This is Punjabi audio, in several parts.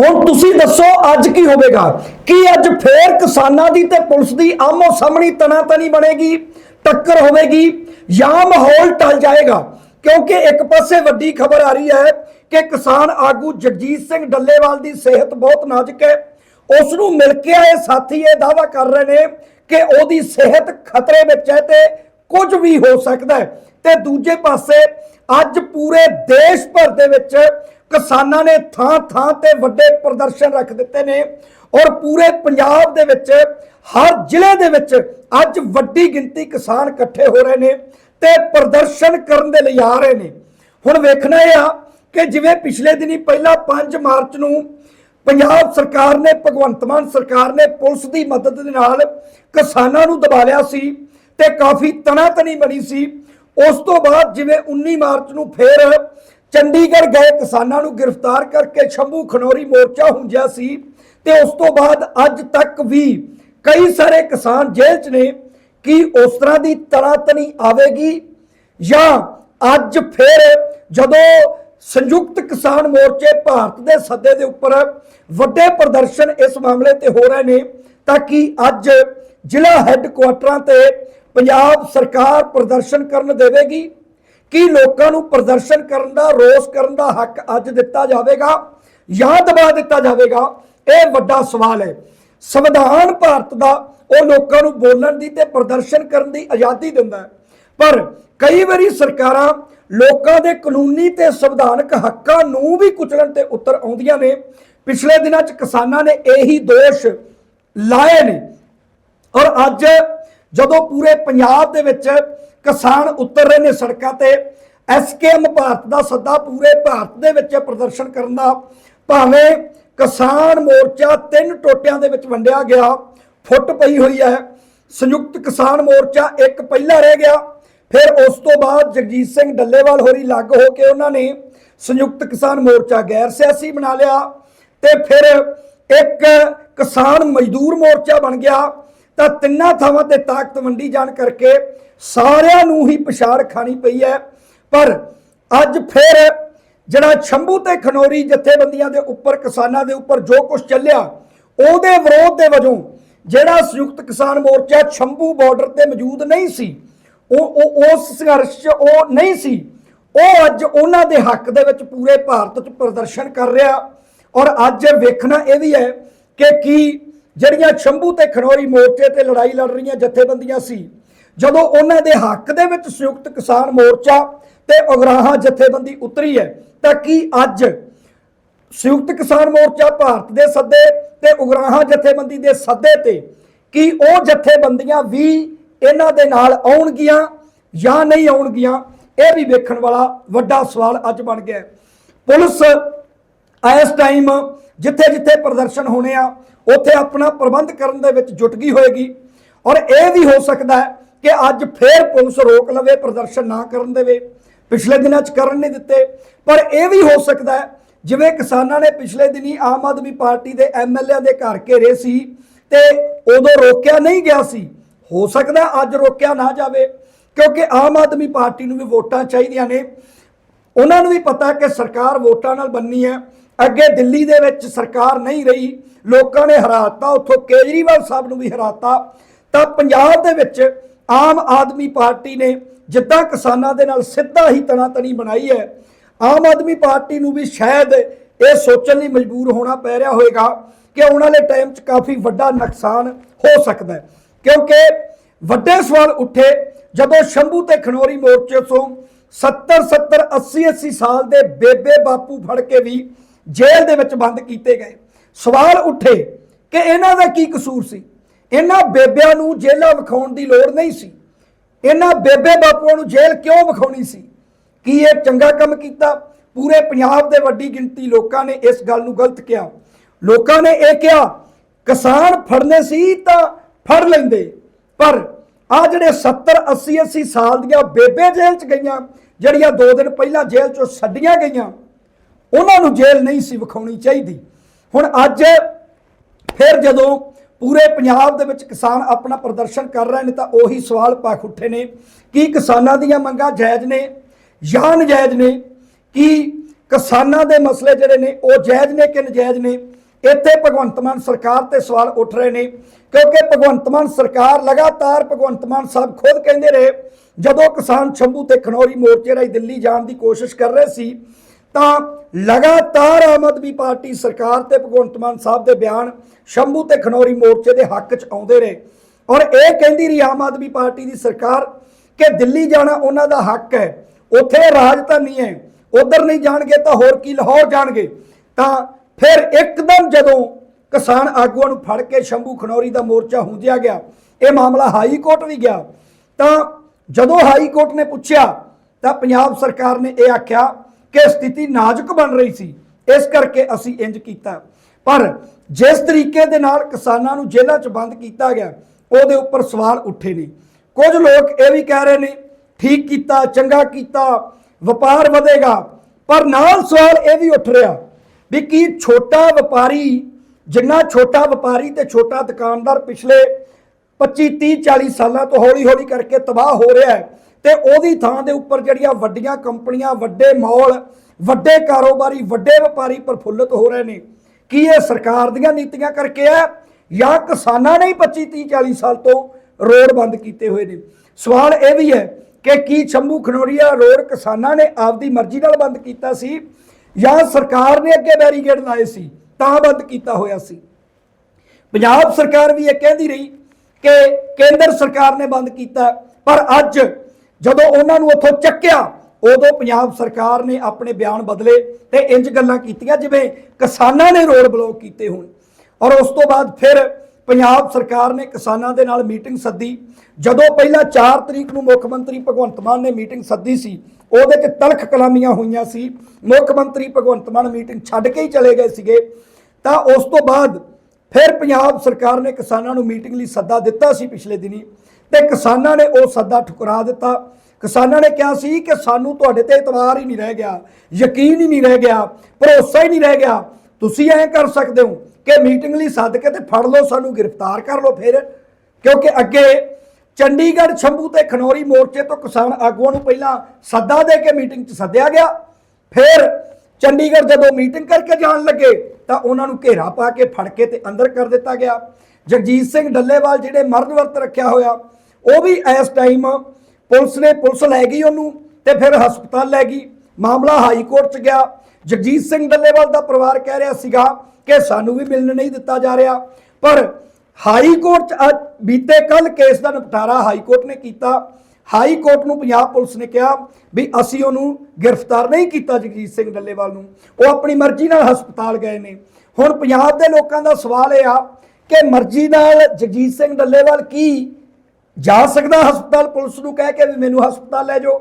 ਹੁਣ ਤੁਸੀਂ ਦੱਸੋ ਅੱਜ ਕੀ ਹੋਵੇਗਾ? ਕੀ ਅੱਜ ਫੇਰ ਕਿਸਾਨਾਂ ਦੀ ਤੇ ਪੁਲਿਸ ਦੀ ਆਮੋ ਸਾਹਮਣੀ ਤਣਾ ਬਣੇਗੀ? ਟੱਕਰ ਹੋਵੇਗੀ? ਜਾਂ ਮਾਹੌਲ ਟਲ ਜਾਏਗਾ? ਕਿਉਂਕਿ ਇੱਕ ਪਾਸੇ ਵੱਡੀ ਖਬਰ ਆ ਰਹੀ ਹੈ ਕਿ ਕਿਸਾਨ ਆਗੂ ਜਗਜੀਤ ਸਿੰਘ ਡੱਲੇਵਾਲ ਦੀ ਸਿਹਤ ਬਹੁਤ ਨਾਜ਼ੁਕ ਹੈ। ਉਸ ਨੂੰ ਮਿਲ ਕੇ ਆਏ ਸਾਥੀ ਇਹ ਦਾਵਾ ਕਰ ਰਹੇ ਨੇ ਕਿ ਉਹਦੀ ਸਿਹਤ ਖਤਰੇ ਵਿੱਚ ਹੈ ਤੇ ਕੁਝ ਵੀ ਹੋ ਸਕਦਾ ਹੈ। ਤੇ ਦੂਜੇ ਪਾਸੇ ਅੱਜ ਪੂਰੇ ਦੇਸ਼ ਭਰ ਦੇ ਵਿੱਚ ਕਿਸਾਨਾਂ ਨੇ ਥਾਂ ਥਾਂ ਤੇ ਵੱਡੇ ਪ੍ਰਦਰਸ਼ਨ ਰੱਖ ਦਿੱਤੇ ਨੇ ਔਰ ਪੂਰੇ ਪੰਜਾਬ ਦੇ ਵਿੱਚ, ਹਰ ਜ਼ਿਲ੍ਹੇ ਦੇ ਵਿੱਚ ਅੱਜ ਵੱਡੀ ਗਿਣਤੀ ਕਿਸਾਨ ਇਕੱਠੇ ਹੋ ਰਹੇ ਨੇ ਤੇ ਪ੍ਰਦਰਸ਼ਨ ਕਰਨ ਦੇ ਲਈ ਆ ਰਹੇ ਨੇ। ਹੁਣ ਵੇਖਣਾ ਇਹ ਆ ਕਿ ਜਿਵੇਂ ਪਿਛਲੇ ਦਿਨੀ ਪਹਿਲਾ 5 ਮਾਰਚ ਨੂੰ ਪੰਜਾਬ ਸਰਕਾਰ ਨੇ, ਭਗਵੰਤ ਮਾਨ ਸਰਕਾਰ ਨੇ ਪੁਲਿਸ ਦੀ ਮਦਦ ਦੇ ਨਾਲ ਕਿਸਾਨਾਂ ਨੂੰ ਦਬਾ ਲਿਆ ਸੀ ਤੇ ਕਾਫੀ ਤਣਾਤਣੀ ਬਣੀ ਸੀ। ਉਸ ਤੋਂ ਬਾਅਦ ਜਿਵੇਂ 19 ਮਾਰਚ ਨੂੰ ਫੇਰ ਚੰਡੀਗੜ੍ਹ ਗਏ, ਕਿਸਾਨਾਂ ਨੂੰ ਗ੍ਰਿਫਤਾਰ ਕਰਕੇ ਸ਼ੰਭੂ ਖਨੌਰੀ ਮੋਰਚਾ ਹੁੰਜਿਆ ਸੀ ਤੇ ਉਸ ਤੋਂ ਬਾਅਦ ਅੱਜ ਤੱਕ ਵੀ ਕਈ ਸਾਰੇ ਕਿਸਾਨ ਜੇਲ੍ਹ 'ਚ ਨੇ ਕਿ ਉਸ ਤਰ੍ਹਾਂ ਦੀ ਤਣਾਤਣੀ ਆਵੇਗੀ ਜਾਂ ਅੱਜ ਫਿਰ ਜਦੋਂ ਸੰਯੁਕਤ ਕਿਸਾਨ ਮੋਰਚੇ ਭਾਰਤ ਦੇ ਸੱਦੇ ਦੇ ਉੱਪਰ ਵੱਡੇ ਪ੍ਰਦਰਸ਼ਨ ਇਸ ਮਾਮਲੇ ਤੇ ਹੋ ਰਹੇ ਨੇ, ਤਾਂ ਕਿ ਅੱਜ ਜ਼ਿਲ੍ਹਾ ਹੈੱਡਕੁਆਟਰਾਂ ਤੇ ਪੰਜਾਬ ਸਰਕਾਰ ਪ੍ਰਦਰਸ਼ਨ ਕਰਨ ਦੇਵੇਗੀ। ਕਿ ਲੋਕਾਂ ਨੂੰ ਪ੍ਰਦਰਸ਼ਨ ਕਰਨ ਦਾ, ਰੋਸ ਕਰਨ ਦਾ ਹੱਕ ਅੱਜ ਦਿੱਤਾ ਜਾਵੇਗਾ, ਜਾਂ ਦਬਾ ਦਿੱਤਾ ਜਾਵੇਗਾ? ਇਹ ਵੱਡਾ ਸਵਾਲ ਹੈ। ਸੰਵਿਧਾਨ ਭਾਰਤ ਦਾ ਉਹ ਲੋਕਾਂ ਨੂੰ ਬੋਲਣ ਦੀ ਤੇ ਪ੍ਰਦਰਸ਼ਨ ਕਰਨ ਦੀ ਆਜ਼ਾਦੀ ਦਿੰਦਾ ਹੈ। ਪਰ ਕਈ ਵਾਰੀ ਸਰਕਾਰਾਂ ਲੋਕਾਂ ਦੇ ਕਾਨੂੰਨੀ ਤੇ ਸੰਵਿਧਾਨਕ ਹੱਕਾਂ ਨੂੰ ਵੀ ਕੁਚਲਣ ਤੇ ਉਤਰ ਆਉਂਦੀਆਂ ਨੇ। ਪਿਛਲੇ ਦਿਨਾਂ 'ਚ ਕਿਸਾਨਾਂ ਨੇ ਇਹੀ ਦੋਸ਼ ਲਾਏ ਨੇ। ਔਰ ਅੱਜ ਜਦੋਂ ਪੂਰੇ ਪੰਜਾਬ ਦੇ ਵਿੱਚ ਕਿਸਾਨ ਉਤਰ ਰਹੇ ਨੇ ਸੜਕਾਂ ਤੇ। ਐਸਕੇਐਮ ਭਾਰਤ ਦਾ ਸੱਦਾ ਪੂਰੇ ਭਾਰਤ ਦੇ ਵਿੱਚ ਪ੍ਰਦਰਸ਼ਨ ਕਰਨ ਦਾ। ਭਾਵੇਂ ਕਿਸਾਨ ਮੋਰਚਾ ਤਿੰਨ ਟੋਟਿਆਂ ਦੇ ਵਿੱਚ ਵੰਡਿਆ ਗਿਆ, ਫੁੱਟ ਪਈ ਹੋਈ ਹੈ। ਸੰਯੁਕਤ ਕਿਸਾਨ ਮੋਰਚਾ ਇੱਕ ਪਹਿਲਾ ਰਹਿ ਗਿਆ। ਫਿਰ ਉਸ ਤੋਂ ਬਾਅਦ ਜਗਜੀਤ ਸਿੰਘ ਡੱਲੇਵਾਲ ਹੋਰੀ ਲੱਗ ਹੋ ਕੇ ਉਹਨਾਂ ਨੇ ਸੰਯੁਕਤ ਕਿਸਾਨ ਮੋਰਚਾ ਗੈਰ ਸਿਆਸੀ ਬਣਾ ਲਿਆ ਤੇ ਫਿਰ ਇੱਕ ਕਿਸਾਨ ਮਜ਼ਦੂਰ ਮੋਰਚਾ ਬਣ ਗਿਆ। ਤਾਂ ਤਿੰਨਾਂ ਥਾਵਾਂ ਤੇ ਤਾਕਤ ਵੰਡੀ ਜਾਣ ਕਰਕੇ ਸਾਰਿਆਂ ਨੂੰ ਹੀ ਪਛਾੜ ਖਾਣੀ ਪਈ ਹੈ। ਪਰ ਅੱਜ ਫਿਰ ਜਿਹੜਾ ਛੰਭੂ ਤੇ ਖਨੌਰੀ ਜਥੇਬੰਦੀਆਂ ਦੇ ਉੱਪਰ, ਕਿਸਾਨਾਂ ਦੇ ਉੱਪਰ ਜੋ ਕੁਝ ਚੱਲਿਆ, ਉਹਦੇ ਵਿਰੋਧ ਦੇ ਵਜੋਂ ਜਿਹੜਾ ਸੰਯੁਕਤ ਕਿਸਾਨ ਮੋਰਚਾ ਛੰਭੂ ਬਾਰਡਰ ਤੇ ਮੌਜੂਦ ਨਹੀਂ ਸੀ, ਉਹ ਉਹ ਉਸ ਸੰਘਰਸ਼ 'ਚ ਉਹ ਨਹੀਂ ਸੀ, ਉਹ ਅੱਜ ਉਹਨਾਂ ਦੇ ਹੱਕ ਦੇ ਵਿੱਚ ਪੂਰੇ ਭਾਰਤ 'ਚ ਪ੍ਰਦਰਸ਼ਨ ਕਰ ਰਿਹਾ। ਔਰ ਅੱਜ ਵੇਖਣਾ ਇਹ ਵੀ ਹੈ ਕਿ ਕੀ ਜਿਹੜੀਆਂ ਸ਼ੰਭੂ ਤੇ ਖਨੌਰੀ ਮੋਰਚੇ ਤੇ ਲੜਾਈ ਲੜ ਰਹੀਆਂ ਜਥੇਬੰਦੀਆਂ ਸੀ, ਜਦੋਂ ਉਹਨਾਂ ਦੇ ਹੱਕ ਦੇ ਵਿੱਚ ਸੰਯੁਕਤ ਕਿਸਾਨ ਮੋਰਚਾ ਤੇ ਉਗਰਾਹਾਂ ਜਥੇਬੰਦੀ ਉਤਰੀ ਹੈ, ਤਾਂ ਕੀ ਅੱਜ ਸੰਯੁਕਤ ਕਿਸਾਨ ਮੋਰਚਾ ਭਾਰਤ ਦੇ ਸੱਦੇ ਤੇ ਉਗਰਾਹਾਂ ਜਥੇਬੰਦੀ ਦੇ ਸੱਦੇ ਤੇ ਕੀ ਉਹ ਜਥੇਬੰਦੀਆਂ ਵੀ ਇਹਨਾਂ ਦੇ ਨਾਲ ਆਉਣਗੀਆਂ ਜਾਂ ਨਹੀਂ ਆਉਣਗੀਆਂ, ਇਹ ਵੀ ਵੇਖਣ ਵਾਲਾ ਵੱਡਾ ਸਵਾਲ ਅੱਜ ਬਣ ਗਿਆ ਪੁਲਿਸ ਇਸ ਟਾਈਮ ਜਿੱਥੇ ਜਿੱਥੇ ਪ੍ਰਦਰਸ਼ਨ ਹੋਣੇ ਆ, ਉੱਥੇ ਆਪਣਾ ਪ੍ਰਬੰਧ ਕਰਨ ਦੇ ਵਿੱਚ ਜੁਟ ਗਈ ਹੋਏਗੀ। ਔਰ ਇਹ ਵੀ ਹੋ ਸਕਦਾ ਹੈ ਕਿ ਅੱਜ ਫੇਰ ਪੁਲਿਸ ਰੋਕ ਲਵੇ, ਪ੍ਰਦਰਸ਼ਨ ਨਾ ਕਰਨ ਦੇਵੇ। ਪਿਛਲੇ ਦਿਨਾਂ 'ਚ ਕਰਨ ਨਹੀਂ ਦਿੱਤੇ। ਪਰ ਇਹ ਵੀ ਹੋ ਸਕਦਾ ਹੈ, ਜਿਵੇਂ ਕਿਸਾਨਾਂ ਨੇ ਪਿਛਲੇ ਦਿਨੀ ਆਮ ਆਦਮੀ ਪਾਰਟੀ ਦੇ ਐਮਐਲਏ ਦੇ ਘਰ ਘੇਰੇ ਸੀ ਤੇ ਉਦੋਂ ਰੋਕਿਆ ਨਹੀਂ ਗਿਆ ਸੀ। ਹੋ ਸਕਦਾ ਅੱਜ ਰੋਕਿਆ ਨਾ ਜਾਵੇ, ਕਿਉਂਕਿ ਆਮ ਆਦਮੀ ਪਾਰਟੀ ਨੂੰ ਵੀ ਵੋਟਾਂ ਚਾਹੀਦੀਆਂ ਨੇ। ਉਹਨਾਂ ਨੂੰ ਵੀ ਪਤਾ ਕਿ ਸਰਕਾਰ ਵੋਟਾਂ ਨਾਲ ਬੰਨੀ ਹੈ। ਅੱਗੇ ਦਿੱਲੀ ਦੇ ਵਿੱਚ ਸਰਕਾਰ ਨਹੀਂ ਰਹੀ, ਲੋਕਾਂ ਨੇ ਹਰਾਤਾ, ਉੱਥੋਂ ਕੇਜਰੀਵਾਲ ਸਾਹਿਬ ਨੂੰ ਵੀ ਹਰਾਤਾ। ਤਾਂ ਪੰਜਾਬ ਦੇ ਵਿੱਚ ਆਮ ਆਦਮੀ ਪਾਰਟੀ ਨੇ ਜਿੱਦਾਂ ਕਿਸਾਨਾਂ ਦੇ ਨਾਲ ਸਿੱਧਾ ਹੀ ਤਣਾਤਣੀ ਬਣਾਈ ਹੈ, ਆਮ ਆਦਮੀ ਪਾਰਟੀ ਨੂੰ ਵੀ ਸ਼ਾਇਦ ਇਹ ਸੋਚਣ ਲਈ ਮਜਬੂਰ ਹੋਣਾ ਪੈ ਰਿਹਾ ਹੋਵੇਗਾ ਕਿ ਆਉਣ ਵਾਲੇ ਟਾਈਮ 'ਚ ਕਾਫੀ ਵੱਡਾ ਨੁਕਸਾਨ ਹੋ ਸਕਦਾ ਹੈ। ਕਿਉਂਕਿ ਵੱਡੇ ਸਵਾਲ ਉੱਠੇ, ਜਦੋਂ ਸ਼ੰਭੂ ਤੇ ਖਨੌਰੀ ਮੋਰਚੇ ਤੋਂ 70 70 80 80 ਸਾਲ ਦੇ ਬੇਬੇ ਬਾਪੂ ਫੜ ਕੇ ਵੀ ਜੇਲ੍ਹ ਦੇ ਵਿੱਚ ਬੰਦ ਕੀਤੇ ਗਏ। ਸਵਾਲ ਉੱਠੇ ਕਿ ਇਹਨਾਂ ਦਾ ਕੀ ਕਸੂਰ ਸੀ? ਇਹਨਾਂ ਬੇਬਿਆਂ ਨੂੰ ਜੇਲ੍ਹਾਂ ਵਿਖਾਉਣ ਦੀ ਲੋੜ ਨਹੀਂ ਸੀ। ਇਹਨਾਂ ਬੇਬੇ ਬਾਪੂਆਂ ਨੂੰ ਜੇਲ੍ਹ ਕਿਉਂ ਵਿਖਾਉਣੀ ਸੀ? ਕੀ ਇਹ ਚੰਗਾ ਕੰਮ ਕੀਤਾ? ਪੂਰੇ ਪੰਜਾਬ ਦੇ ਵੱਡੀ ਗਿਣਤੀ ਲੋਕਾਂ ਨੇ ਇਸ ਗੱਲ ਨੂੰ ਗਲਤ ਕਿਹਾ। ਲੋਕਾਂ ਨੇ ਇਹ ਕਿਹਾ, ਕਿਸਾਨ ਫੜਨੇ ਸੀ ਤਾਂ ਫੜ ਲੈਂਦੇ। ਪਰ ਆ ਜਿਹੜੇ 70 80 80 ਸਾਲ ਦੀਆਂ ਬੇਬੇ ਜੇਲ੍ਹ ਚ ਗਈਆਂ, ਜਿਹੜੀਆਂ 2 ਦਿਨ ਪਹਿਲਾਂ ਜੇਲ੍ਹ ਚੋਂ ਛੱਡੀਆਂ ਗਈਆਂ ਉਹਨਾਂ ਨੂੰ ਜੇਲ੍ਹ ਨਹੀਂ ਸੀ ਵਿਖਾਉਣੀ ਚਾਹੀਦੀ। ਹੁਣ ਅੱਜ ਫਿਰ ਜਦੋਂ ਪੂਰੇ ਪੰਜਾਬ ਦੇ ਵਿੱਚ ਕਿਸਾਨ ਆਪਣਾ ਪ੍ਰਦਰਸ਼ਨ ਕਰ ਰਹੇ ਨੇ ਤਾਂ ਉਹੀ ਸਵਾਲ ਪੱਖ ਉੱਠੇ ਨੇ ਕੀ ਕਿਸਾਨਾਂ ਦੀਆਂ ਮੰਗਾਂ ਜਾਇਜ਼ ਨੇ ਜਾਂ ਨਜਾਇਜ਼ ਨੇ? ਕੀ ਕਿਸਾਨਾਂ ਦੇ ਮਸਲੇ ਜਿਹੜੇ ਨੇ ਉਹ ਜਾਇਜ਼ ਨੇ ਕਿ ਨਜਾਇਜ਼ ਨੇ? ਇੱਥੇ ਭਗਵੰਤ ਮਾਨ ਸਰਕਾਰ ਤੇ ਸਵਾਲ ਉੱਠ ਰਹੇ ਨੇ ਕਿਉਂਕਿ ਭਗਵੰਤ ਮਾਨ ਸਰਕਾਰ ਲਗਾਤਾਰ ਭਗਵੰਤ ਮਾਨ ਸਾਹਿਬ ਖੁਦ ਕਹਿੰਦੇ ਰਹੇ, ਜਦੋਂ ਕਿਸਾਨ ਸ਼ੰਭੂ ਤੇ ਖਨੌਰੀ ਮੋਰਚੇ ਰਾਹੀਂ ਦਿੱਲੀ ਜਾਣ ਦੀ ਕੋਸ਼ਿਸ਼ ਕਰ ਰਹੇ ਸੀ ਤਾਂ ਲਗਾਤਾਰ ਆਮ ਆਦਮੀ ਪਾਰਟੀ ਸਰਕਾਰ ਤੇ ਭਗਵੰਤ ਮਾਨ ਸਾਹਿਬ ਦੇ ਬਿਆਨ ਸ਼ੰਭੂ ਤੇ ਖਨੌਰੀ ਮੋਰਚੇ ਦੇ ਹੱਕ 'ਚ ਆਉਂਦੇ ਰਹੇ। ਔਰ ਇਹ ਕਹਿੰਦੀ ਰਹੀ ਆਮ ਆਦਮੀ ਪਾਰਟੀ ਦੀ ਸਰਕਾਰ ਕਿ ਦਿੱਲੀ ਜਾਣਾ ਉਹਨਾਂ ਦਾ ਹੱਕ ਹੈ, ਉੱਥੇ ਰਾਜਧਾਨੀ ਹੈ, ਉਧਰ ਨਹੀਂ ਜਾਣਗੇ ਤਾਂ ਹੋਰ ਕੀ ਲਾਹੌਰ ਜਾਣਗੇ। ਤਾਂ ਫਿਰ ਇੱਕਦਮ ਜਦੋਂ ਕਿਸਾਨ ਆਗੂਆਂ ਨੂੰ ਫੜ ਕੇ ਸ਼ੰਭੂ ਖਨੌਰੀ ਦਾ ਮੋਰਚਾ ਹੁੰਦਿਆ ਗਿਆ, ਇਹ ਮਾਮਲਾ ਹਾਈ ਕੋਰਟ ਵੀ ਗਿਆ। ਤਾਂ ਜਦੋਂ ਹਾਈ ਕੋਰਟ ਨੇ ਪੁੱਛਿਆ ਤਾਂ ਪੰਜਾਬ ਸਰਕਾਰ ਨੇ ਇਹ ਆਖਿਆ ਕਿ ਸਥਿਤੀ ਨਾਜ਼ੁਕ ਬਣ ਰਹੀ ਸੀ। ਇਸ ਕਰਕੇ ਅਸੀਂ ਇੰਜ ਕੀਤਾ। ਪਰ ਜਿਸ ਤਰੀਕੇ ਦੇ ਨਾਲ ਕਿਸਾਨਾਂ ਨੂੰ ਜੇਲ੍ਹਾਂ 'ਚ ਬੰਦ ਕੀਤਾ ਗਿਆ, ਉਹਦੇ ਉੱਪਰ ਸਵਾਲ ਉੱਠੇ ਨੇ। ਕੁਝ ਲੋਕ ਇਹ ਵੀ ਕਹਿ ਰਹੇ ਨੇ, ਠੀਕ ਕੀਤਾ, ਚੰਗਾ ਕੀਤਾ, ਵਪਾਰ ਵਧੇਗਾ। ਪਰ ਨਾਲ ਸਵਾਲ ਇਹ ਵੀ ਉੱਠ ਰਿਹਾ ਵੀ ਕੀ ਛੋਟਾ ਵਪਾਰੀ, ਜਿੰਨਾ ਛੋਟਾ ਵਪਾਰੀ ਤੇ ਛੋਟਾ ਦੁਕਾਨਦਾਰ ਪਿਛਲੇ 25 30 40 ਸਾਲਾਂ ਤੋਂ ਹੌਲੀ ਹੌਲੀ ਕਰਕੇ ਤਬਾਹ ਹੋ ਰਿਹਾ ਹੈ ਤੇ ਉਹਦੀ ਥਾਂ ਦੇ ਉੱਪਰ ਜਿਹੜੀਆਂ ਵੱਡੀਆਂ ਕੰਪਨੀਆਂ, ਵੱਡੇ ਮਾਲ ਵੱਡੇ ਕਾਰੋਬਾਰੀ, ਵੱਡੇ ਵਪਾਰੀ ਪ੍ਰਫੁੱਲਤ ਹੋ ਰਹੇ ਨੇ, ਕੀ ਇਹ ਸਰਕਾਰ ਦੀਆਂ ਨੀਤੀਆਂ ਕਰਕੇ ਹੈ ਜਾਂ ਕਿਸਾਨਾਂ ਨੇ ਹੀ 25 30 40 ਸਾਲ ਤੋਂ ਰੋਡ ਬੰਦ ਕੀਤੇ ਹੋਏ ਨੇ? ਸਵਾਲ ਇਹ ਵੀ ਹੈ ਕਿ ਕੀ ਸ਼ੰਭੂ ਖਨੋਰੀਆ ਰੋਡ ਕਿਸਾਨਾਂ ਨੇ ਆਪਦੀ ਮਰਜ਼ੀ ਨਾਲ ਬੰਦ ਕੀਤਾ ਸੀ ਜਾਂ ਸਰਕਾਰ ਨੇ ਅੱਗੇ ਬੈਰੀਗੇਡ ਲਾਏ ਸੀ, ਤਾਂ ਬੰਦ ਕੀਤਾ ਹੋਇਆ ਸੀ? ਪੰਜਾਬ ਸਰਕਾਰ ਵੀ ਇਹ ਕਹਿੰਦੀ ਰਹੀ ਕਿ ਕੇਂਦਰ ਸਰਕਾਰ ਨੇ ਬੰਦ ਕੀਤਾ, ਪਰ ਅੱਜ ਜਦੋਂ ਉਹਨਾਂ ਨੂੰ ਉੱਥੋਂ ਚੱਕਿਆ, ਉਦੋਂ ਪੰਜਾਬ ਸਰਕਾਰ ਨੇ ਆਪਣੇ ਬਿਆਨ ਬਦਲੇ ਤੇ ਇੰਜ ਗੱਲਾਂ ਕੀਤੀਆਂ ਜਿਵੇਂ ਕਿਸਾਨਾਂ ਨੇ ਰੋਡ ਬਲੌਕ ਕੀਤੇ ਹੋਣ। ਔਰ ਉਸ ਤੋਂ ਬਾਅਦ ਫਿਰ ਪੰਜਾਬ ਸਰਕਾਰ ਨੇ ਕਿਸਾਨਾਂ ਦੇ ਨਾਲ ਮੀਟਿੰਗ ਸੱਦੀ। ਜਦੋਂ ਪਹਿਲਾਂ 4 ਤਰੀਕ ਨੂੰ ਮੁੱਖ ਮੰਤਰੀ ਭਗਵੰਤ ਮਾਨ ਨੇ ਮੀਟਿੰਗ ਸੱਦੀ ਸੀ, ਉਹਦੇ 'ਚ ਤਲਖ ਕਲਾਮੀਆਂ ਹੋਈਆਂ ਸੀ। ਮੁੱਖ ਮੰਤਰੀ ਭਗਵੰਤ ਮਾਨ ਮੀਟਿੰਗ ਛੱਡ ਕੇ ਹੀ ਚਲੇ ਗਏ ਸੀਗੇ। ਤਾਂ ਉਸ ਤੋਂ ਬਾਅਦ ਫਿਰ ਪੰਜਾਬ ਸਰਕਾਰ ਨੇ ਕਿਸਾਨਾਂ ਨੂੰ ਮੀਟਿੰਗ ਲਈ ਸੱਦਾ ਦਿੱਤਾ ਸੀ ਪਿਛਲੇ ਦਿਨੀ। ਤੇ ਕਿਸਾਨਾਂ ਨੇ ਉਹ ਸੱਦਾ ਠੁਕਰਾ ਦਿੱਤਾ। ਕਿਸਾਨਾਂ ਨੇ ਕਿਹਾ ਸੀ ਕਿ ਸਾਨੂੰ ਤੁਹਾਡੇ ਤੇ ਇਤਵਾਰ ਹੀ ਨਹੀਂ ਰਹਿ ਗਿਆ, ਯਕੀਨ ਹੀ ਨਹੀਂ ਰਹਿ ਗਿਆ, ਭਰੋਸਾ ਹੀ ਨਹੀਂ ਰਹਿ ਗਿਆ। ਤੁਸੀਂ ਐਂ ਕਰ ਸਕਦੇ ਹੋ ਕਿ ਮੀਟਿੰਗ ਲਈ ਸੱਦ ਕੇ ਤੇ ਫੜ ਲਓ ਸਾਨੂੰ, ਗ੍ਰਿਫਤਾਰ ਕਰ ਲਓ ਫਿਰ। ਕਿਉਂਕਿ ਅੱਗੇ ਚੰਡੀਗੜ੍ਹ, ਸ਼ੰਭੂ ਤੇ ਖਨੌਰੀ ਮੋਰਚੇ ਤੋਂ ਕਿਸਾਨ ਆਗੂਆਂ ਨੂੰ ਪਹਿਲਾਂ ਸੱਦਾ ਦੇ ਕੇ ਮੀਟਿੰਗ 'ਚ ਸੱਦਿਆ ਗਿਆ। ਫਿਰ ਚੰਡੀਗੜ੍ਹ ਜਦੋਂ ਮੀਟਿੰਗ ਕਰਕੇ ਜਾਣ ਲੱਗੇ ਤਾਂ ਉਹਨਾਂ ਨੂੰ ਘੇਰਾ ਪਾ ਕੇ ਫੜ ਕੇ ਤੇ ਅੰਦਰ ਕਰ ਦਿੱਤਾ ਗਿਆ। ਜਗਜੀਤ ਸਿੰਘ ਡੱਲੇਵਾਲ ਜਿਹੜੇ ਮਰਨ ਵਰਤ ਰੱਖਿਆ ਹੋਇਆ ਉਹ ਵੀ ਇਸ ਟਾਈਮ ਪੁਲਿਸ ਨੇ ਪੁਲਿਸ ਲੈ ਗਈ ਉਹਨੂੰ ਤੇ ਫਿਰ ਹਸਪਤਾਲ ਲੈ ਗਈ। ਮਾਮਲਾ ਹਾਈ ਕੋਰਟ 'ਚ ਗਿਆ। ਜਗਜੀਤ ਸਿੰਘ ਡੱਲੇਵਾਲ ਦਾ ਪਰਿਵਾਰ ਕਹਿ ਰਿਹਾ ਸੀਗਾ ਕਿ ਸਾਨੂੰ ਵੀ ਮਿਲਣ ਨਹੀਂ ਦਿੱਤਾ ਜਾ ਰਿਹਾ। ਪਰ ਹਾਈ ਕੋਰਟ 'ਚ ਅੱਜ ਬੀਤੇ ਕੱਲ ਕੇਸ ਦਾ ਨਿਪਟਾਰਾ ਹਾਈ ਕੋਰਟ ਨੇ ਕੀਤਾ। ਹਾਈ ਕੋਰਟ ਨੂੰ ਪੰਜਾਬ ਪੁਲਿਸ ਨੇ ਕਿਹਾ ਵੀ ਅਸੀਂ ਉਹਨੂੰ ਗ੍ਰਿਫਤਾਰ ਨਹੀਂ ਕੀਤਾ ਜਗਜੀਤ ਸਿੰਘ ਡੱਲੇਵਾਲ ਨੂੰ। ਉਹ ਆਪਣੀ ਮਰਜ਼ੀ ਨਾਲ ਹਸਪਤਾਲ ਗਏ ਨੇ। ਹੁਣ ਪੰਜਾਬ ਦੇ ਲੋਕਾਂ ਦਾ ਸਵਾਲ ਇਹ ਆ ਕਿ ਮਰਜ਼ੀ ਨਾਲ ਜਗਜੀਤ ਸਿੰਘ ਡੱਲੇਵਾਲ ਕੀ ਜਾ ਸਕਦਾ ਹਸਪਤਾਲ ਪੁਲਿਸ ਨੂੰ ਕਹਿ ਕੇ ਵੀ ਮੈਨੂੰ ਹਸਪਤਾਲ ਲੈ ਜਾਓ।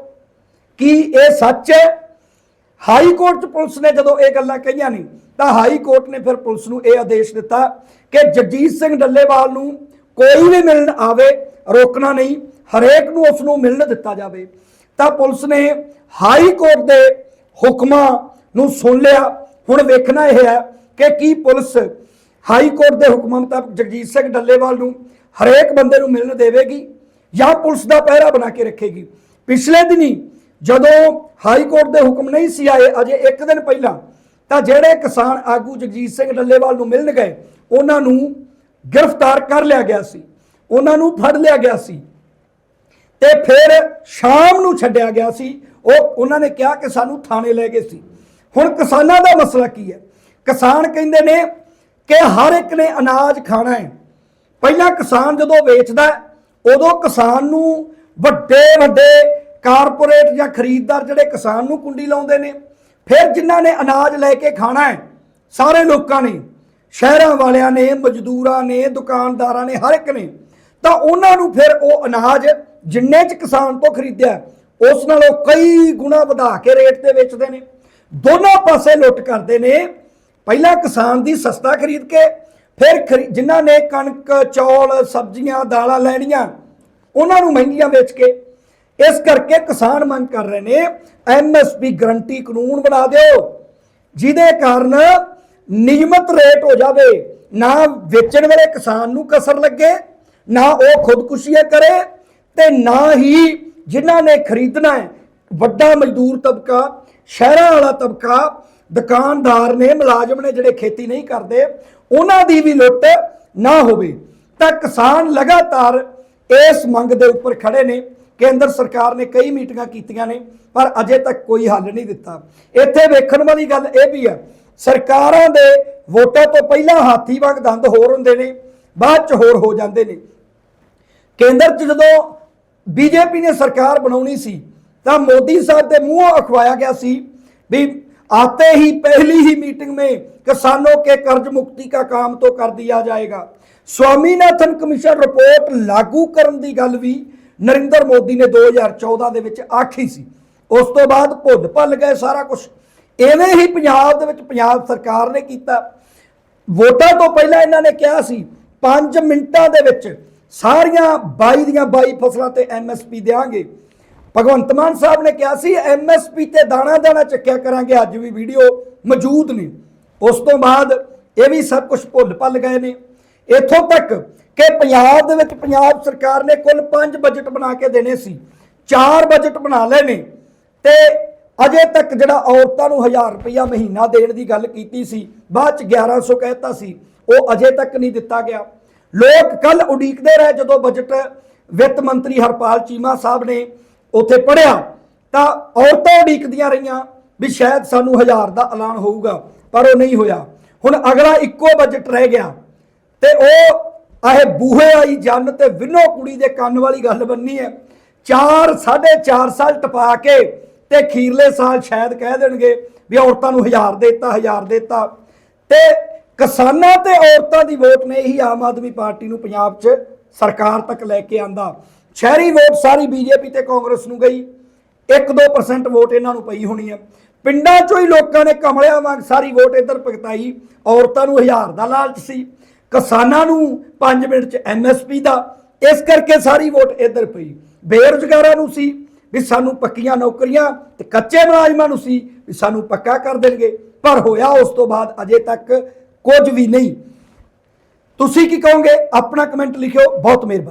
ਕੀ ਇਹ ਸੱਚ ਹੈ? ਹਾਈ ਕੋਰਟ ਚ ਪੁਲਿਸ ਨੇ ਜਦੋਂ ਇਹ ਗੱਲਾਂ ਕਹੀਆਂ ਨਹੀਂ ਤਾਂ ਹਾਈ ਕੋਰਟ ਨੇ ਫਿਰ ਪੁਲਿਸ ਨੂੰ ਇਹ ਆਦੇਸ਼ ਦਿੱਤਾ ਕਿ ਜਗਜੀਤ ਸਿੰਘ ਡੱਲੇਵਾਲ ਨੂੰ ਕੋਈ ਵੀ ਮਿਲਣ ਆਵੇ, ਰੋਕਣਾ ਨਹੀਂ, ਹਰੇਕ ਨੂੰ ਉਸ ਨੂੰ ਮਿਲਣ ਦਿੱਤਾ ਜਾਵੇ। ਤਾਂ ਪੁਲਿਸ ਨੇ ਹਾਈ ਕੋਰਟ ਦੇ ਹੁਕਮਾਂ ਨੂੰ ਸੁਣ ਲਿਆ। ਹੁਣ ਵੇਖਣਾ ਇਹ ਹੈ ਕਿ ਕੀ ਪੁਲਿਸ ਹਾਈ ਕੋਰਟ ਦੇ ਹੁਕਮਾਂ ਮੁਤਾਬਕ ਜਗਜੀਤ ਸਿੰਘ ਡੱਲੇਵਾਲ ਨੂੰ ਹਰੇਕ ਬੰਦੇ ਨੂੰ ਮਿਲਣ ਦੇਵੇਗੀ ਜਾਂ ਪੁਲਿਸ ਦਾ ਪਹਿਰਾ ਬਣਾ ਕੇ ਰੱਖੇਗੀ। ਪਿਛਲੇ ਦਿਨੀ ਜਦੋਂ ਹਾਈ ਕੋਰਟ ਦੇ ਹੁਕਮ ਨਹੀਂ ਸੀ ਆਏ, ਅਜੇ ਇੱਕ ਦਿਨ ਪਹਿਲਾਂ, ਤਾਂ ਜਿਹੜੇ ਕਿਸਾਨ ਆਗੂ ਜਗਜੀਤ ਸਿੰਘ ਡੱਲੇਵਾਲ ਨੂੰ ਮਿਲਣ ਗਏ, ਉਹਨਾਂ ਨੂੰ ਗ੍ਰਿਫਤਾਰ ਕਰ ਲਿਆ ਗਿਆ ਸੀ। ਉਹਨਾਂ ਨੂੰ ਫੜ ਲਿਆ ਗਿਆ ਸੀ ਤੇ ਫਿਰ ਸ਼ਾਮ ਨੂੰ ਛੱਡਿਆ ਗਿਆ ਸੀ। ਉਹ, ਉਹਨਾਂ ਨੇ ਕਿਹਾ ਕਿ ਸਾਨੂੰ ਥਾਣੇ ਲੈ ਗਏ ਸੀ। ਹੁਣ ਕਿਸਾਨਾਂ ਦਾ ਮਸਲਾ ਕੀ ਹੈ? ਕਿਸਾਨ ਕਹਿੰਦੇ ਨੇ ਕਿ ਹਰ ਇੱਕ ਨੇ ਅਨਾਜ ਖਾਣਾ ਹੈ। ਪਹਿਲਾਂ ਕਿਸਾਨ ਜਦੋਂ ਵੇਚਦਾ ਉਦੋਂ ਕਿਸਾਨ ਨੂੰ ਵੱਡੇ ਵੱਡੇ ਕਾਰਪੋਰੇਟ ਜਾਂ ਖਰੀਦਦਾਰ ਜਿਹੜੇ ਕਿਸਾਨ ਨੂੰ ਕੁੰਡੀ ਲਾਉਂਦੇ ਨੇ, ਫਿਰ ਜਿਨ੍ਹਾਂ ਨੇ ਅਨਾਜ ਲੈ ਕੇ ਖਾਣਾ ਹੈ, ਸਾਰੇ ਲੋਕਾਂ ਨੇ, ਸ਼ਹਿਰਾਂ ਵਾਲਿਆਂ ਨੇ, ਮਜ਼ਦੂਰਾਂ ਨੇ, ਦੁਕਾਨਦਾਰਾਂ ਨੇ, ਹਰ ਇੱਕ ਨੇ, ਤਾਂ ਉਹਨਾਂ ਨੂੰ ਫਿਰ ਉਹ ਅਨਾਜ ਜਿੰਨੇ ਚ ਕਿਸਾਨ ਤੋਂ ਖਰੀਦਿਆ, ਉਸ ਨਾਲੋਂ ਕਈ ਗੁਣਾ ਵਧਾ ਕੇ ਰੇਟ ਤੇ ਵੇਚਦੇ ਨੇ। ਦੋਨਾਂ ਪਾਸੇ ਲੁੱਟ ਕਰਦੇ ਨੇ। ਪਹਿਲਾਂ ਕਿਸਾਨ ਦੀ ਸਸਤਾ ਖਰੀਦ ਕੇ ਫਿਰ ਖਰੀ- ਜਿਨ੍ਹਾਂ ਨੇ ਕਣਕ, ਚੌਲ, ਸਬਜ਼ੀਆਂ, ਦਾਲਾਂ ਲੈਣੀਆਂ, ਉਹਨਾਂ ਨੂੰ ਮਹਿੰਗੀਆਂ ਵੇਚ ਕੇ, ਇਸ ਕਰਕੇ ਕਿਸਾਨ ਮੰਗ ਕਰ ਰਹੇ ਨੇ ਐਮਐਸਪੀ ਗਰੰਟੀ ਕਾਨੂੰਨ ਬਣਾ ਦਿਓ, ਜਿਹਦੇ ਕਾਰਨ ਨਿਯਮਤ ਰੇਟ ਹੋ ਜਾਵੇ, ਨਾ ਵੇਚਣ ਵਾਲੇ ਕਿਸਾਨ ਨੂੰ ਕਸਰ ਲੱਗੇ, ਨਾ ਉਹ ਖੁਦਕੁਸ਼ੀਆਂ ਕਰੇ, ਤੇ ਨਾ ਹੀ ਜਿਨ੍ਹਾਂ ਨੇ ਖਰੀਦਣਾ ਹੈ, ਵੱਡਾ ਮਜ਼ਦੂਰ ਤਬਕਾ, ਸ਼ਹਿਰਾਂ ਵਾਲਾ ਤਬਕਾ, ਦੁਕਾਨਦਾਰ ਨੇ, ਮੁਲਾਜ਼ਮ ਨੇ ਜਿਹੜੇ ਖੇਤੀ ਨਹੀਂ ਕਰਦੇ ਉਹਨਾਂ ਦੀ ਵੀ ਲੁੱਟ ਨਾ ਹੋਵੇ। ਤਾਂ ਕਿਸਾਨ ਲਗਾਤਾਰ ਇਸ ਮੰਗ ਦੇ ਉੱਪਰ ਖੜੇ ਨੇ ਕੇਂਦਰ ਸਰਕਾਰ ਨੇ ਕਈ ਮੀਟਿੰਗਾਂ ਕੀਤੀਆਂ ਨੇ, ਪਰ ਅਜੇ ਤੱਕ ਕੋਈ ਹੱਲ ਨਹੀਂ ਦਿੱਤਾ। ਇੱਥੇ ਵੇਖਣ ਵਾਲੀ ਗੱਲ ਇਹ ਵੀ ਹੈ, ਸਰਕਾਰਾਂ ਦੇ ਵੋਟਾਂ ਤੋਂ ਪਹਿਲਾਂ ਹਾਥੀ ਵਾਂਗ ਦੰਦ ਹੋਰ ਹੁੰਦੇ ਨੇ, ਬਾਅਦ ਚ ਹੋਰ ਹੋ ਜਾਂਦੇ ਨੇ। ਕੇਂਦਰ ਚ ਜਦੋਂ ਬੀਜੇਪੀ ਨੇ ਸਰਕਾਰ ਬਣਾਉਣੀ ਸੀ, ਤਾਂ ਮੋਦੀ ਸਾਹਿਬ ਦੇ ਮੂੰਹੋਂ ਅਖਵਾਇਆ ਗਿਆ ਸੀ ਵੀ ਆਤੇ ਹੀ ਪਹਿਲੀ ਹੀ ਮੀਟਿੰਗ ਮੇ किसानों के कर्ज मुक्ति का काम तो कर दिया जाएगा ਸਵਾਮੀਨਾਥਨ ਕਮਿਸ਼ਨ ਰਿਪੋਰਟ ਲਾਗੂ ਕਰਨ ਦੀ ਗੱਲ ਵੀ ਨਰਿੰਦਰ ਮੋਦੀ ਨੇ 2014 ਦੇ ਵਿੱਚ ਆਖੀ ਸੀ ਉਸ ਤੋਂ ਬਾਅਦ ਭੁੱਲ ਭੱਲ ਗਏ ਸਾਰਾ ਕੁਝ ਐਵੇਂ ਹੀ ਪੰਜਾਬ ਦੇ ਵਿੱਚ ਪੰਜਾਬ ਸਰਕਾਰ ਨੇ ਕੀਤਾ ਵੋਟਾਂ ਤੋਂ ਪਹਿਲਾਂ ਇਹਨਾਂ ਨੇ ਕਿਹਾ ਸੀ 5 ਮਿੰਟਾਂ ਦੇ ਵਿੱਚ ਸਾਰੀਆਂ 22 ਦੀਆਂ 22 ਫਸਲਾਂ ਤੇ ਐਮਐਸਪੀ ਦੇਾਂਗੇ ਭਗਵੰਤ ਮਾਨ ਸਾਹਿਬ ਨੇ ਕਿਹਾ ਸੀ ਐਮਐਸਪੀ ਤੇ ਦਾਣਾ ਦਾਣਾ ਚੱਕਿਆ ਕਰਾਂਗੇ ਅੱਜ ਵੀ ਵੀਡੀਓ ਮੌਜੂਦ ਨੇ ਉਸ ਤੋਂ ਬਾਅਦ ਇਹ ਵੀ ਸਭ ਕੁਝ ਭੁੱਲ ਭੱਲ ਗਏ ਨੇ। ਇੱਥੋਂ ਤੱਕ ਕਿ ਪੰਜਾਬ ਦੇ ਵਿੱਚ ਪੰਜਾਬ ਸਰਕਾਰ ਨੇ ਕੁੱਲ 5 ਬਜਟ ਬਣਾ ਕੇ ਦੇਣੇ ਸੀ। 4 ਬਜਟ ਬਣਾ ਲਏ ਨੇ ਤੇ ਅਜੇ ਤੱਕ ਜਿਹੜਾ ਔਰਤਾਂ ਨੂੰ 1000 ਰੁਪਇਆ ਮਹੀਨਾ ਦੇਣ ਦੀ ਗੱਲ ਕੀਤੀ ਸੀ, ਬਾਅਦ ਚ 1100 ਕਹਿਤਾ ਸੀ, ਉਹ ਅਜੇ ਤੱਕ ਨਹੀਂ ਦਿੱਤਾ ਗਿਆ। ਲੋਕ ਕੱਲ ਉਡੀਕਦੇ ਰਹੇ ਜਦੋਂ ਬਜਟ ਵਿੱਤ ਮੰਤਰੀ ਹਰਪਾਲ ਚੀਮਾ ਸਾਹਿਬ ਨੇ ਉੱਥੇ ਪੜਿਆ ਤਾਂ ਔਰਤਾਂ ਉਡੀਕਦੀਆਂ ਰਹੀਆਂ ਵੀ ਸ਼ਾਇਦ ਸਾਨੂੰ 1000 ਦਾ ਐਲਾਨ ਹੋਊਗਾ। ਪਰ ਉਹ ਨਹੀਂ ਹੋਇਆ। ਹੁਣ ਅਗਲਾ ਇੱਕੋ ਬਜਟ ਰਹਿ ਗਿਆ ਤੇ ਉਹ ਆਹ ਬੂਹੇ ਆਈ ਜੰਨ ਤੇ ਵਿਨੋ ਕੁੜੀ ਦੇ ਕੰਨ ਵਾਲੀ ਗੱਲ ਬੰਨੀ ਹੈ। 4 4.5 ਸਾਲ ਟਪਾ ਕੇ ਤੇ ਖੀਰਲੇ ਸਾਲ ਸ਼ਾਇਦ ਕਹਿ ਦੇਣਗੇ ਵੀ ਔਰਤਾਂ ਨੂੰ 1000 ਦਿੱਤਾ 1000 ਦੇਤਾ। ਤੇ ਕਿਸਾਨਾਂ ਤੇ ਔਰਤਾਂ ਦੀ ਵੋਟ ਨੇ ਹੀ ਆਮ ਆਦਮੀ ਪਾਰਟੀ ਨੂੰ ਪੰਜਾਬ 'ਚ ਸਰਕਾਰ ਤੱਕ ਲੈ ਕੇ ਆਂਦਾ। ਸ਼ਹਿਰੀ ਵੋਟ ਸਾਰੀ ਬੀਜੇਪੀ ਤੇ ਕਾਂਗਰਸ ਨੂੰ ਗਈ। 1-2% ਵੋਟ ਇਹਨਾਂ ਨੂੰ ਪਈ ਹੋਣੀ ਹੈ। ਪਿੰਡਾਂ 'ਚੋਂ ਹੀ ਲੋਕਾਂ ਨੇ ਕਮਲਿਆਂ ਵਾਂਗ ਸਾਰੀ ਵੋਟ ਇੱਧਰ ਭਗਤਾਈ, ਔਰਤਾਂ ਨੂੰ ਹਜ਼ਾਰ ਦਾ ਲਾਲਚ ਸੀ, ਕਿਸਾਨਾਂ ਨੂੰ 5 ਮਿੰਟ 'ਚ ਐਮਐਸਪੀ ਦਾ, ਇਸ ਕਰਕੇ ਸਾਰੀ ਵੋਟ ਇੱਧਰ ਪਈ। ਬੇਰੁਜ਼ਗਾਰਾਂ ਨੂੰ ਸੀ ਵੀ ਸਾਨੂੰ ਪੱਕੀਆਂ ਨੌਕਰੀਆਂ ਤੇ ਕੱਚੇ ਮੁਲਾਜ਼ਮਾਂ ਨੂੰ ਸੀ ਵੀ ਸਾਨੂੰ ਪੱਕਾ ਕਰ ਦੇਣਗੇ, ਪਰ ਹੋਇਆ ਉਸ ਤੋਂ ਬਾਅਦ ਅਜੇ ਤੱਕ ਕੁਝ ਵੀ ਨਹੀਂ। ਤੁਸੀਂ ਕੀ ਕਹੋਗੇ? ਆਪਣਾ ਕਮੈਂਟ ਲਿਖਿਓ, ਬਹੁਤ ਮਿਹਰਬਾਨੀ।